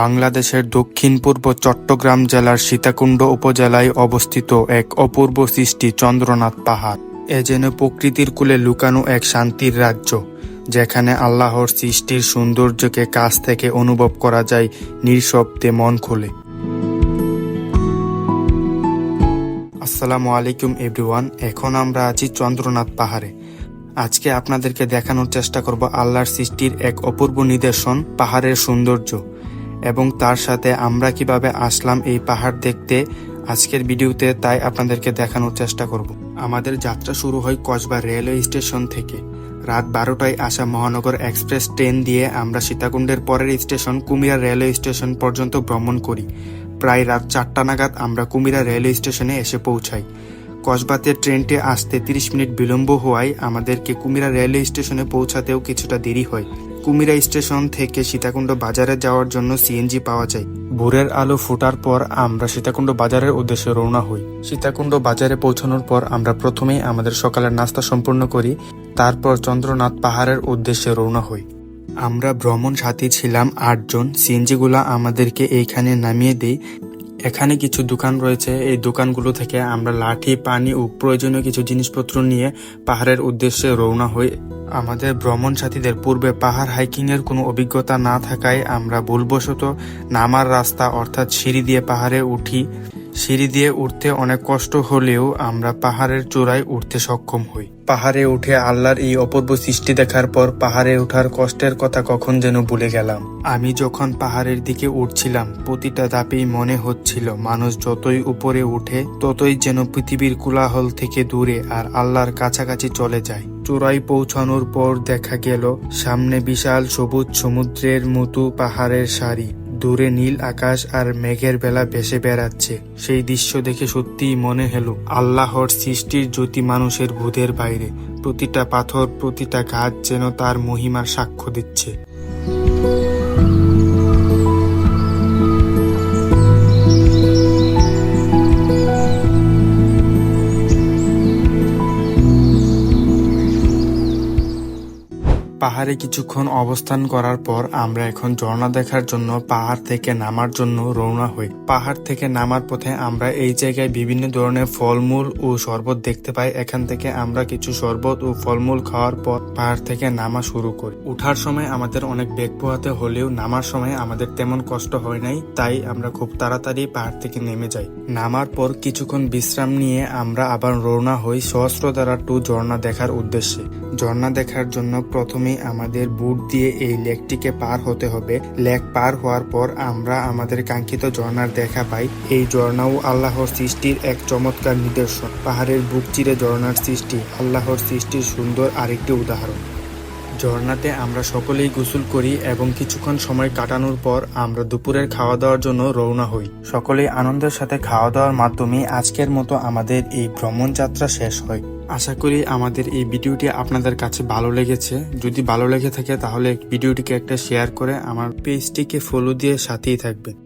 বাংলাদেশের দক্ষিণ পূর্ব চট্টগ্রাম জেলার সীতাকুণ্ড উপজেলায় অবস্থিত এক অপূর্ব সৃষ্টি চন্দ্রনাথ পাহাড়। এ যেন প্রকৃতির কূলে লুকানো এক শান্তির রাজ্য, যেখানে আল্লাহর সৃষ্টির সৌন্দর্যকে কাছ থেকে অনুভব করা যায় নিঃশব্দে মন খুলে। আসসালামু আলাইকুম এভরিওয়ান, এখন আমরা আছি চন্দ্রনাথ পাহাড়ে। আজকে আপনাদেরকে দেখানোর চেষ্টা করব আল্লাহর সৃষ্টির এক অপূর্ব নিদর্শন, পাহাড়ের সৌন্দর্য। এবং তার সাথে আমরা কীভাবে আসলাম এই পাহাড় দেখতে আজকের ভিডিওতে তাই আপনাদেরকে দেখানোর চেষ্টা করব। আমাদের যাত্রা শুরু হয় কসবা রেলওয়ে স্টেশন থেকে। রাত বারোটায় আসা মহানগর এক্সপ্রেস ট্রেন দিয়ে আমরা সীতাকুণ্ডের পরের স্টেশন কুমিরা রেলওয়ে স্টেশন পর্যন্ত ভ্রমণ করি। প্রায় রাত চারটা নাগাদ আমরা কুমিরা রেলওয়ে স্টেশনে এসে পৌঁছাই। কসবাতে ট্রেনটি আসতে 30 মিনিট বিলম্ব হওয়ায় আমাদেরকে কুমিরা রেলওয়ে স্টেশনে পৌঁছাতেও কিছুটা দেরি হয়। কুমিরা স্টেশন থেকে সীতাকুণ্ড বাজারে যাওয়ার জন্য সিএনজি পাওয়া যায়। ভোরের আলো ফোটার পর আমরা সীতাকুণ্ড বাজারের উদ্দেশ্যে রওনা হই। সীতাকুণ্ড বাজারে পৌঁছানোর পর আমরা প্রথমেই আমাদের সকালের নাস্তা সম্পূর্ণ করি, তারপর চন্দ্রনাথ পাহাড়ের উদ্দেশ্যে রওনা হই। আমরা ভ্রমণ সাথী ছিলাম আটজন। সিএনজিগুলা আমাদেরকে এইখানে নামিয়ে দেই। এখানে কিছু দোকান রয়েছে। এই দোকানগুলো থেকে আমরা লাঠি, পানি ও প্রয়োজনীয় কিছু জিনিসপত্র নিয়ে পাহাড়ের উদ্দেশ্যে রওনা হই। আমাদের ভ্রমণ সাথীদের পূর্বে পাহাড় হাইকিং এর কোনো অভিজ্ঞতা না থাকায় আমরা ভুলবশত নামার রাস্তা অর্থাৎ সিঁড়ি দিয়ে পাহাড়ে উঠি। সিঁড়ি দিয়ে উঠতে অনেক কষ্ট হলেও আমরা পাহাড়ের চূড়ায় উঠতে সক্ষম হই। পাহাড়ে উঠে আল্লাহর এই অপূর্ব সৃষ্টি দেখার পর পাহাড়ে ওঠার কষ্টের কথা কখন যেন ভুলে গেলাম। আমি যখন পাহাড়ের দিকে উঠছিলাম প্রতিটা ধাপেই মনে হচ্ছিল মানুষ যতই উপরে উঠে ততই যেন পৃথিবীর কোলাহল থেকে দূরে আর আল্লাহর কাছাকাছি চলে যায়। চূড়ায় পৌঁছানোর পর দেখা গেল সামনে বিশাল সবুজ সমুদ্রের মতো পাহাড়ের সারি। দূরে নীল আকাশ আর মেঘের বেলা ভেসে বেড়াচ্ছে। সেই দৃশ্য দেখে সত্যিই মনে হলো, আল্লাহর সৃষ্টির জ্যোতি মানুষের ভূতের বাইরে। প্রতিটা পাথর, প্রতিটা গাছ যেন তার মহিমার সাক্ষ্য দিচ্ছে। পাহাড়ে কিছুক্ষণ অবস্থান করার পর আমরা এখন ঝর্ণা দেখার জন্য পাহাড় থেকে নামার জন্য রওনা হই। পাহাড় থেকে নামার পথে আমরা এই জায়গায় বিভিন্ন ধরনের ফলমূল ও শরবত দেখতে পাই। এখান থেকে আমরা কিছু শরবত ও ফলমূল খাওয়ার পর পাহাড় থেকে নামা শুরু করি। উঠার সময় আমাদের অনেক বেগ পোহাতে হলেও নামার সময় আমাদের তেমন কষ্ট হয় নাই, তাই আমরা খুব তাড়াতাড়ি পাহাড় থেকে নেমে যাই। নামার পর কিছুক্ষণ বিশ্রাম নিয়ে আমরা আবার রওনা হই সহস্র সহস্রধারা টু ঝর্ণা দেখার উদ্দেশ্যে। ঝর্ণা দেখার জন্য প্রথমেই আমাদের বুট দিয়ে এই লেকটিকে পার হতে হবে। লেক পার হওয়ার পর আমরা আমাদের কাঙ্ক্ষিত ঝর্ণার দেখা পাই। এই ঝর্ণাও আল্লাহর সৃষ্টির এক চমৎকার নিদর্শন। পাহাড়ের বুক চিরে ঝর্ণার সৃষ্টি, আল্লাহর সৃষ্টির সুন্দর আরেকটি উদাহরণ। ঝর্ণাতে আমরা সকলেই গোসল করি এবং কিছুক্ষণ সময় কাটানোর পর আমরা দুপুরের খাওয়া দাওয়ার জন্য রওনা হই। সকলেই আনন্দের সাথে খাওয়া দাওয়ার মাধ্যমে আজকের মতো আমাদের এই ভ্রমণ যাত্রা শেষ হয়। আশা করি আমাদের এই ভিডিওটি আপনাদের কাছে ভালো লেগেছে। যদি ভালো লেগে থাকে তাহলে ভিডিওটিকে একটা শেয়ার করে আমার পেজটিকে ফলো দিয়ে সাথেই থাকবেন।